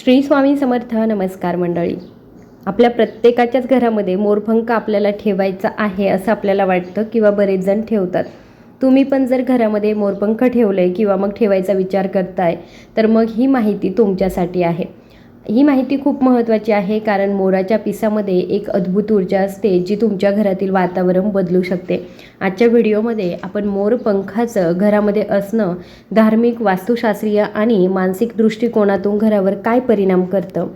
श्री स्वामी समर्थ नमस्कार मंडळी. आपल्या प्रत्येकाच्याच घरामध्ये मोरपंख आपल्याला ठेवायचा आहे असं आपल्याला वाटतं किंवा बरेच जण ठेवतात. तुम्ही पण जर घरामध्ये मोरपंख ठेवलं आहे किंवा मग ठेवायचा विचार करताय तर मग ही माहिती तुमच्यासाठी आहे. ही माहिती खूप महत्त्वाची आहे कारण मोराच्या पिसामध्ये एक अद्भुत ऊर्जा असते जी तुमच्या घरातील वातावरण बदलू शकते. आजच्या व्हिडिओमध्ये आपण मोरपंखाचं घरामध्ये असणं धार्मिक वास्तुशास्त्रीय आणि मानसिक दृष्टिकोनातून घरावर काय परिणाम करतं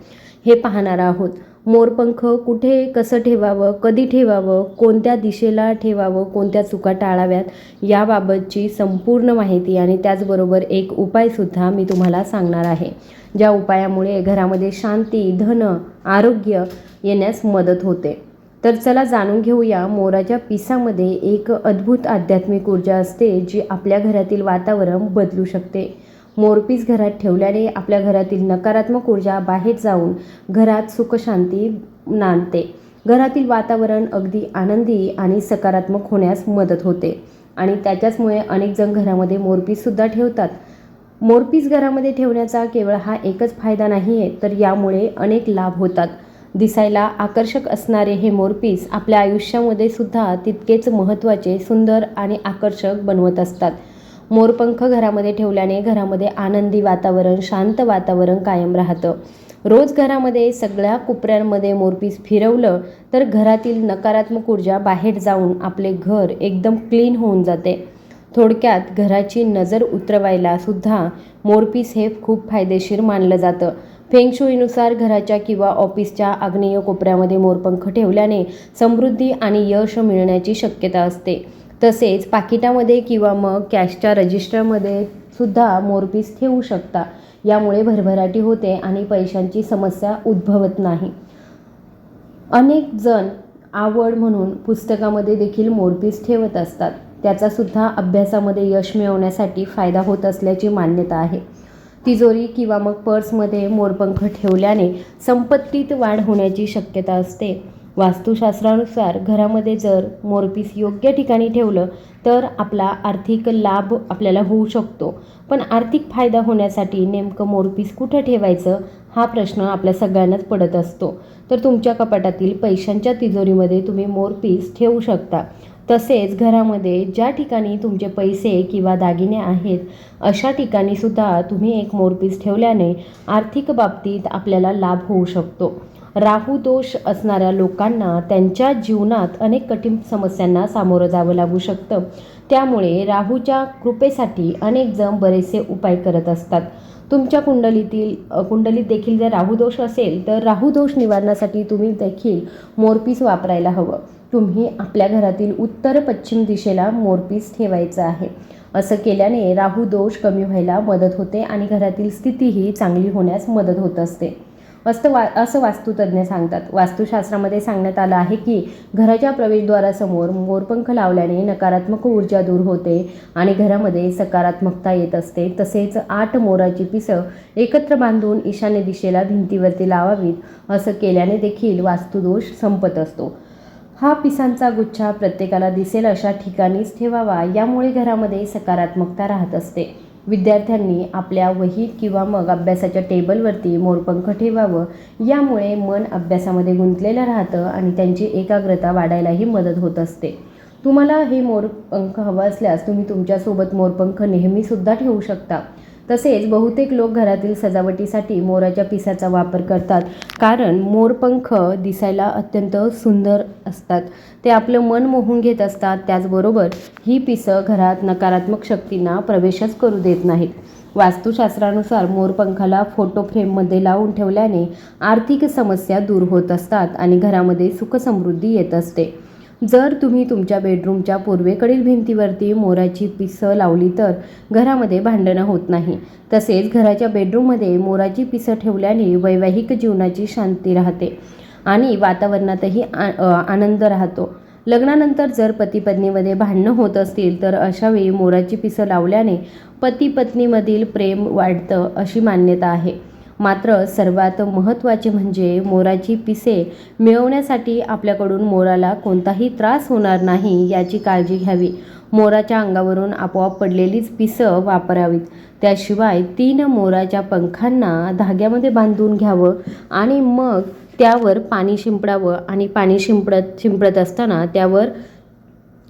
हे पाहणार आहोत. मोरपंख कुठे कसं ठेवावं कधी ठेवावं कोणत्या दिशेला ठेवावं कोणत्या चुका टाळाव्यात याबाबतची संपूर्ण माहिती आणि त्याचबरोबर एक उपायसुद्धा मी तुम्हाला सांगणार आहे. ज्या उपायामुळे घरामध्ये शांती धन आरोग्य येण्यास मदत होते. तर चला जाणून घेऊया मोराच्या पिसामध्ये एक अद्भुत आध्यात्मिक ऊर्जा असते जी आपल्या घरातील वातावरण बदलू शकते. मोरपीस घरात ठेवल्याने आपल्या घरातील नकारात्मक ऊर्जा बाहेर जाऊन घरात सुखशांती नांदते. घरातील वातावरण अगदी आनंदी आणि सकारात्मक होण्यास मदत होते. आणि त्याच्याचमुळे अनेक जण घरामध्ये मोरपीससुद्धा ठेवतात. मोरपीस घरामध्ये ठेवण्याचा केवळ हा एकच फायदा नाही आहे तर यामुळे अनेक लाभ होतात. दिसायला आकर्षक असणारे हे मोरपीस आपल्या आयुष्यामध्ये सुद्धा तितकेच महत्त्वाचे सुंदर आणि आकर्षक बनवत असतात. मोरपंख घरामध्ये ठेवल्याने घरामध्ये आनंदी वातावरण शांत वातावरण कायम राहतं. रोज घरामध्ये सगळ्या कोपऱ्यांमध्ये मोरपीस फिरवलं तर घरातील नकारात्मक ऊर्जा बाहेर जाऊन आपले घर एकदम क्लीन होऊन जाते. थोडक्यात घराची नजर उतरवायला सुद्धा मोरपीस हे खूप फायदेशीर मानलं जातं. फेंगशुईनुसार घराच्या किंवा ऑफिसच्या आग्नेय कोपऱ्यामध्ये मोरपंख ठेवल्याने समृद्धी आणि यश मिळण्याची शक्यता असते. तसेच पाकिटामध्ये किंवा मग कॅशच्या रजिस्टरमध्ये सुद्धा मोरपीस ठेवू शकता. यामुळे भरभराटी होते आणि पैशांची समस्या उद्भवत नाही. अनेक जण आवड म्हणून पुस्तकामध्ये देखील मोरपीस ठेवत असतात. त्याचासुद्धा अभ्यासामध्ये यश मिळवण्यासाठी फायदा होत असल्याची मान्यता आहे. तिजोरी किंवा मग पर्समध्ये मोरपंख ठेवल्याने संपत्तीत वाढ होण्याची शक्यता असते. वास्तुशास्त्रानुसार घरामध्ये जर मोरपीस योग्य ठिकाणी ठेवलं तर आपला आर्थिक लाभ आपल्याला होऊ शकतो. पण आर्थिक फायदा होण्यासाठी नेमकं मोरपीस कुठं ठेवायचं हा प्रश्न आपल्या सगळ्यांनाच पडत असतो. तर तुमच्या कपाटातील पैशांच्या तिजोरीमध्ये तुम्ही मोरपीस ठेवू शकता. तसेच घरामध्ये ज्या ठिकाणी तुमचे पैसे किंवा दागिने आहेत अशा ठिकाणी सुद्धा तुम्ही एक मोरपीस ठेवल्याने आर्थिक बाबतीत आपल्याला लाभ होऊ शकतो. राहू दोष असणाऱ्या लोकांना त्यांच्या जीवनात अनेक कठीण समस्यांना सामोरं जावं लागू शकतं. त्यामुळे राहूच्या कृपेसाठी अनेक जण बरेचसे उपाय करत असतात. तुमच्या कुंडलीतील कुंडलीत देखील जर राहूदोष असेल तर राहूदोष निवारणासाठी तुम्ही देखील मोरपीस वापरायला हवं. तुम्ही आपल्या घरातील उत्तर पश्चिम दिशेला मोरपीस ठेवायचं आहे. असं केल्याने राहू दोष कमी व्हायला मदत होते आणि घरातील स्थितीही चांगली होण्यास मदत होत असते. असं वा असं वास्तुतज्ञ सांगतात. वास्तुशास्त्रामध्ये सांगण्यात आलं आहे की घराच्या प्रवेशद्वारासमोर मोरपंख लावल्याने नकारात्मक ऊर्जा दूर होते आणि घरामध्ये सकारात्मकता येत असते. तसेच आठ मोराची पिसं एकत्र बांधून ईशान्य दिशेला भिंतीवरती लावावीत असं केल्याने देखील वास्तुदोष संपत असतो. हा पिसांचा गुच्छा प्रत्येकाला दिसेल अशा ठिकाणीच ठेवावा यामुळे घरामध्ये सकारात्मकता राहत असते. विद्यार्थ्यांनी आपल्या वहीत किंवा मग अभ्यासाच्या टेबलवरती मोरपंख ठेवावं. यामुळे मन अभ्यासामध्ये गुंतलेलं राहतं आणि त्यांची एकाग्रता वाढायलाही मदत होत असते. तुम्हाला हे मोरपंख हवं असल्यास तुम्ही तुमच्यासोबत मोरपंख नेहमीसुद्धा ठेवू शकता. तसेच बहुतेक लोक घरातील सजावटीसाठी मोराच्या पिसाचा वापर करतात. कारण मोरपंख दिसायला अत्यंत सुंदर असतात. ते आपलं मन मोहून घेत असतात. त्याचबरोबर ही पिसं घरात नकारात्मक शक्तींना प्रवेशच करू देत नाहीत. वास्तुशास्त्रानुसार मोरपंखाला फोटो फ्रेममध्ये लावून ठेवल्याने आर्थिक समस्या दूर होत असतात आणि घरामध्ये सुखसमृद्धी येत असते. जर तुम्ही तुमच्या बेडरूमच्या पूर्वेकडील भिंतीवरती मोराची पिसं लावली तर घरामध्ये भांडणं होत नाही. तसेच घराच्या बेडरूममध्ये मोराची पिसं ठेवल्याने वैवाहिक जीवनाची शांती राहते आणि वातावरणातही आनंद राहतो. लग्नानंतर जर पती पत्नीमध्ये भांडणं होत असतील तर अशावेळी मोराची पिसं लावल्याने पती पत्नीमधील प्रेम वाढतं अशी मान्यता आहे. मात्र सर्वात महत्त्वाचे म्हणजे मोराची पिसे मिळवण्यासाठी आपल्याकडून मोराला कोणताही त्रास होणार नाही याची काळजी घ्यावी. मोराच्या अंगावरून आपोआप पडलेलीच पिसं वापरावीत. त्याशिवाय तीन मोराच्या पंखांना धाग्यामध्ये बांधून घ्यावं आणि मग त्यावर पाणी शिंपडावं आणि पाणी शिंपडत शिंपडत असताना त्यावर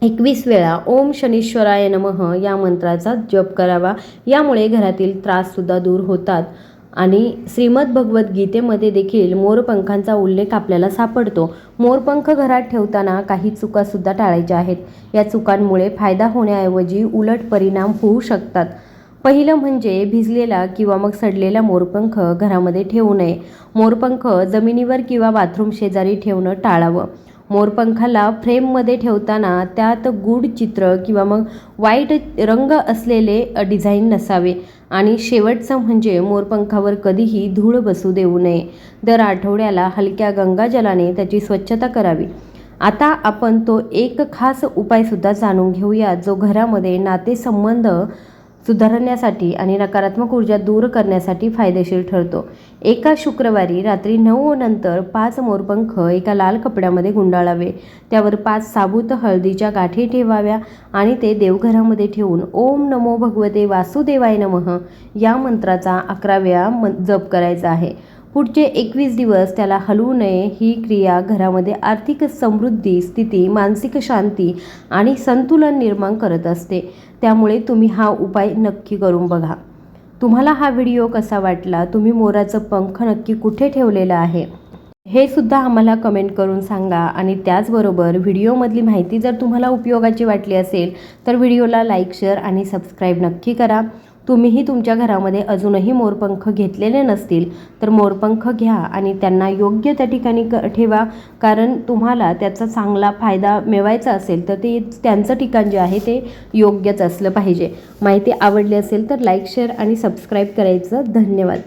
एकवीस वेळा ओम शनीश्वराय नमः या मंत्राचा जप करावा. यामुळे घरातील त्राससुद्धा दूर होतात. आणि श्रीमद भगवद्गीतेमध्ये देखील मोरपंखांचा उल्लेख आपल्याला सापडतो. मोरपंख घरात ठेवताना काही चुकासुद्धा टाळायच्या आहेत. या चुकांमुळे फायदा होण्याऐवजी उलट परिणाम होऊ शकतात. पहिलं म्हणजे भिजलेला किंवा मग सडलेला मोरपंख घरामध्ये ठेवू नये. मोरपंख जमिनीवर किंवा बाथरूम शेजारी ठेवणं टाळावं. मोरपंखाला फ्रेममध्ये ठेवताना त्यात गूढ चित्र किंवा मग वाईट रंग असलेले डिझाईन नसावे. आणि शेवटचं म्हणजे मोरपंखावर कधीही धूळ बसू देऊ नये. दर आठवड्याला हलक्या गंगाजलाने त्याची स्वच्छता करावी. आता आपण तो एक खास उपायसुद्धा जाणून घेऊया जो घरामध्ये नातेसंबंध सुधारण्यासाठी आणि नकारात्मक ऊर्जा दूर करण्यासाठी फायदेशीर ठरतो. एका शुक्रवारी रात्री नऊ नंतर पाच मोरपंख एका लाल कपड्यामध्ये गुंडाळावे. त्यावर पाच साबूत हळदीच्या गाठी ठेवाव्या आणि ते देवघरामध्ये ठेवून ओम नमो भगवते वासुदेवाय नमः या मंत्राचा अकरा वेळा म जप करायचा आहे. पुढचे एकवीस दिवस त्याला हलवू नये ही क्रिया घरामध्ये आर्थिक समृद्धी स्थिती मानसिक शांती आणि संतुलन निर्माण करत असते. त्यामुळे तुम्ही हा उपाय नक्की करून बघा. तुम्हाला हा व्हिडिओ कसा वाटला? तुम्ही मोराचं पंख नक्की कुठे ठेवलेलं आहे? हे सुद्धा आम्हाला कमेंट करून सांगा आणि त्याचबरोबर व्हिडिओमधली माहिती जर तुम्हाला उपयोगाची वाटली असेल तर व्हिडिओला लाईक शेअर आणि सबस्क्राईब नक्की करा. तुम्हीही तुमच्या घरामध्ये अजूनही मोरपंख घेतलेले नसतील तर मोरपंख घ्या आणि त्यांना योग्य त्या ठिकाणी क ठेवा. कारण तुम्हाला त्याचा चांगला फायदा मिळवायचा असेल तर ते त्यांचं ठिकाण जे आहे ते योग्यच असलं पाहिजे. माहिती आवडली असेल तर लाईक शेअर आणि सबस्क्राईब करायचं धन्यवाद.